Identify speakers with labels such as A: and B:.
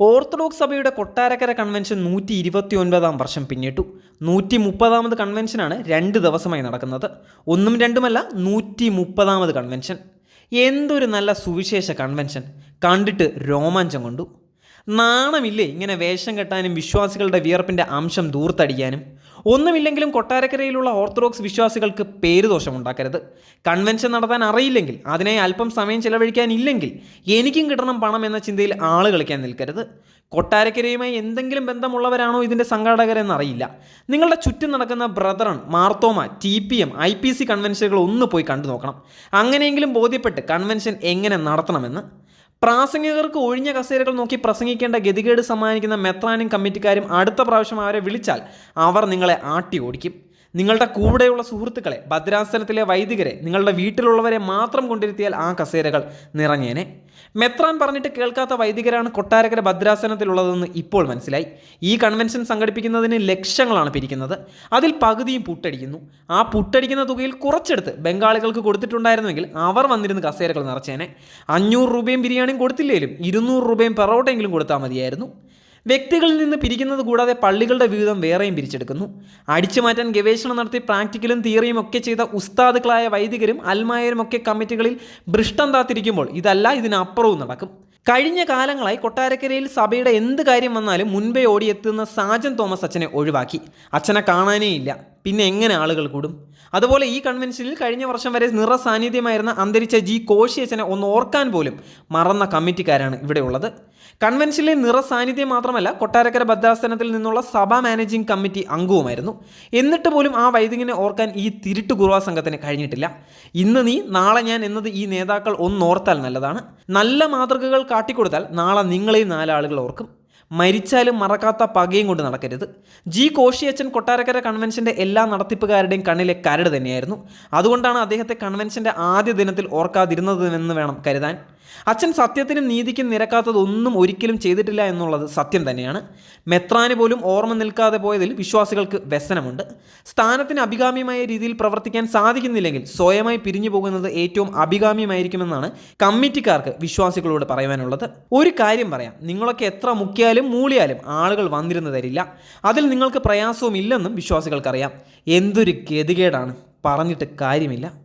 A: Orthodox സഭയുടെ Kottarakkara convention നൂറ്റി ഇരുപത്തി ഒൻപതാം വർഷം പിന്നിട്ടു. നൂറ്റി മുപ്പതാമത് കൺവെൻഷനാണ് രണ്ട് ദിവസമായി നടക്കുന്നത്. ഒന്നും രണ്ടുമല്ല നൂറ്റി മുപ്പതാമത് കൺവെൻഷൻ. എന്തൊരു നല്ല സുവിശേഷ കൺവെൻഷൻ. കണ്ടിട്ട് രോമാഞ്ചം കൊണ്ടു. നാണമില്ലേ ഇങ്ങനെ വേഷം കെട്ടാനും വിശ്വാസികളുടെ വിയർപ്പിന്റെ അംശം ദൂർത്തടിക്കാനും? ഒന്നുമില്ലെങ്കിലും കൊട്ടാരക്കരയിലുള്ള ഓർത്തഡോക്സ് വിശ്വാസികൾക്ക് പേരുദോഷമുണ്ടാക്കരുത് കൺവെൻഷൻ നടത്താൻ അറിയില്ലെങ്കിൽ അതിനായി അല്പം സമയം ചെലവഴിക്കാനില്ലെങ്കിൽ എനിക്കും കിട്ടണം പണം എന്ന ചിന്തയിൽ ആൾ കളിക്കാൻ നിൽക്കരുത്. കൊട്ടാരക്കരയുമായി എന്തെങ്കിലും ബന്ധമുള്ളവരാണോ ഇതിന്റെ സംഘാടകരെന്നറിയില്ല. നിങ്ങളുടെ ചുറ്റും നടക്കുന്ന Brethren Marthoma T P M I P C കൺവെൻഷനുകൾ ഒന്ന് പോയി കണ്ടു നോക്കണം അങ്ങനെയെങ്കിലും ബോധ്യപ്പെട്ട് കൺവെൻഷൻ എങ്ങനെ നടത്തണമെന്ന്? പ്രാസംഗികർക്ക് ഒഴിഞ്ഞ കസേരകൾ നോക്കി പ്രസംഗിക്കേണ്ട ഗതികേട് സമ്മാനിക്കുന്ന മെത്രാനും കമ്മിറ്റിക്കാരും അടുത്ത പ്രാവശ്യം അവരെ വിളിച്ചാൽ അവർ നിങ്ങളെ ആട്ടി ഓടിക്കും. നിങ്ങളുടെ കൂടെയുള്ള സുഹൃത്തുക്കളെ ഭദ്രാസനത്തിലെ വൈദികരെ നിങ്ങളുടെ വീട്ടിലുള്ളവരെ മാത്രം കൊണ്ടിരുത്തിയാൽ ആ കസേരകൾ നിറഞ്ഞേനെ. മെത്രാൻ പറഞ്ഞിട്ട് കേൾക്കാത്ത വൈദികരാണ് കൊട്ടാരക്കര ഭദ്രാസനത്തിലുള്ളതെന്ന് ഇപ്പോൾ മനസ്സിലായി. ഈ കൺവെൻഷൻ സംഘടിപ്പിക്കുന്നതിന് ലക്ഷങ്ങളാണ് പിരിക്കുന്നത്. അതിൽ പകുതിയും പുട്ടടിക്കുന്നു. ആ പുട്ടടിക്കുന്ന തുകയിൽ കുറച്ചെടുത്ത് ബംഗാളികൾക്ക് കൊടുത്തിട്ടുണ്ടായിരുന്നുവെങ്കിൽ അവർ വന്നിരുന്ന് കസേരകൾ നിറച്ചേനെ. അഞ്ഞൂറ് രൂപയും ബിരിയാണിയും കൊടുത്തില്ലേലും ഇരുന്നൂറ് രൂപയും പെറോട്ടെങ്കിലും കൊടുത്താൽ മതിയായിരുന്നു. വ്യക്തികളിൽ നിന്ന് പിരിക്കുന്നത് കൂടാതെ പള്ളികളുടെ വിഹിതം വേറെയും പിരിച്ചെടുക്കുന്നു. അടിച്ചു മാറ്റാൻ ഗവേഷണം നടത്തി പ്രാക്ടിക്കലും തിയറിയും ഒക്കെ ചെയ്ത ഉസ്താദുക്കളായ വൈദികരും അൽമായരും ഒക്കെ കമ്മിറ്റികളിൽ ഭൃഷ്ടം താത്തിരിക്കുമ്പോൾ ഇതല്ല ഇതിനപ്പുറവും നടക്കും. കഴിഞ്ഞ കാലങ്ങളായി കൊട്ടാരക്കരയിൽ സഭയുടെ എന്ത് കാര്യം വന്നാലും മുൻപേ ഓടിയെത്തുന്ന സാജൻ തോമസ് അച്ഛനെ ഒഴിവാക്കി. അച്ഛനെ കാണാനേ ഇല്ല പിന്നെ എങ്ങനെ ആളുകൾ കൂടും? അതുപോലെ ഈ കൺവെൻഷനിൽ കഴിഞ്ഞ വർഷം വരെ നിറ സാന്നിധ്യമായിരുന്ന അന്തരിച്ച ജി കോശി അച്ഛനെ ഒന്ന് ഓർക്കാൻ പോലും മറന്ന കമ്മിറ്റിക്കാരാണ് ഇവിടെയുള്ളത് കൺവെൻഷനിലെ നിറ സാന്നിധ്യം മാത്രമല്ല കൊട്ടാരക്കര ഭദ്രാസനത്തിൽ നിന്നുള്ള സഭാ മാനേജിംഗ് കമ്മിറ്റി അംഗവുമായിരുന്നു. എന്നിട്ട് പോലും ആ വൈദികനെ ഓർക്കാൻ ഈ തിരുട്ട് കുറുവാ സംഘത്തിന് കഴിഞ്ഞിട്ടില്ല. ഇന്ന് നീ നാളെ ഞാൻ എന്നത് ഈ നേതാക്കൾ ഒന്നോർത്താൽ നല്ലതാണ്. നല്ല മാതൃകകൾ കാട്ടിക്കൊടുത്താൽ നാളെ നിങ്ങളെയും നാലാളുകൾ ഓർക്കും. മരിച്ചാലും മറക്കാത്ത പകയും കൊണ്ട് നടക്കരുത്. ജി കോശിയച്ചൻ കൊട്ടാരക്കര കൺവെൻഷന്റെ എല്ലാ നടത്തിപ്പുകാരുടെയും കണ്ണിലെ കരട് തന്നെയായിരുന്നു. അതുകൊണ്ടാണ് അദ്ദേഹത്തെ കൺവെൻഷന്റെ ആദ്യ ദിനത്തിൽ ഓർക്കാതിരുന്നതെന്ന് വേണം കരുതാൻ. അച്ഛൻ സത്യത്തിനും നീതിക്കും നിരക്കാത്തതൊന്നും ഒരിക്കലും ചെയ്തിട്ടില്ല എന്നുള്ളത് സത്യം തന്നെയാണ്. മെത്രാന് പോലും ഓർമ്മ നിൽക്കാതെ പോയതിൽ വിശ്വാസികൾക്ക് വ്യസനമുണ്ട്. സ്ഥാനത്തിന് അഭികാമ്യമായ രീതിയിൽ പ്രവർത്തിക്കാൻ സാധിക്കുന്നില്ലെങ്കിൽ സ്വയമായി പിരിഞ്ഞു പോകുന്നത് ഏറ്റവും അഭികാമ്യമായിരിക്കുമെന്നാണ് കമ്മിറ്റിക്കാർക്ക് വിശ്വാസികളോട് പറയാനുള്ളത്. ഒരു കാര്യം പറയാം. നിങ്ങളൊക്കെ എത്ര മുക്കിയാലും മൂളിയാലും ആളുകൾ വന്നിരുന്നു തരില്ല. അതിൽ നിങ്ങൾക്ക് പ്രയാസവും ഇല്ലെന്നും വിശ്വാസികൾക്കറിയാം. എന്തൊരു ഗതികേടാണ്. പറഞ്ഞിട്ട് കാര്യമില്ല.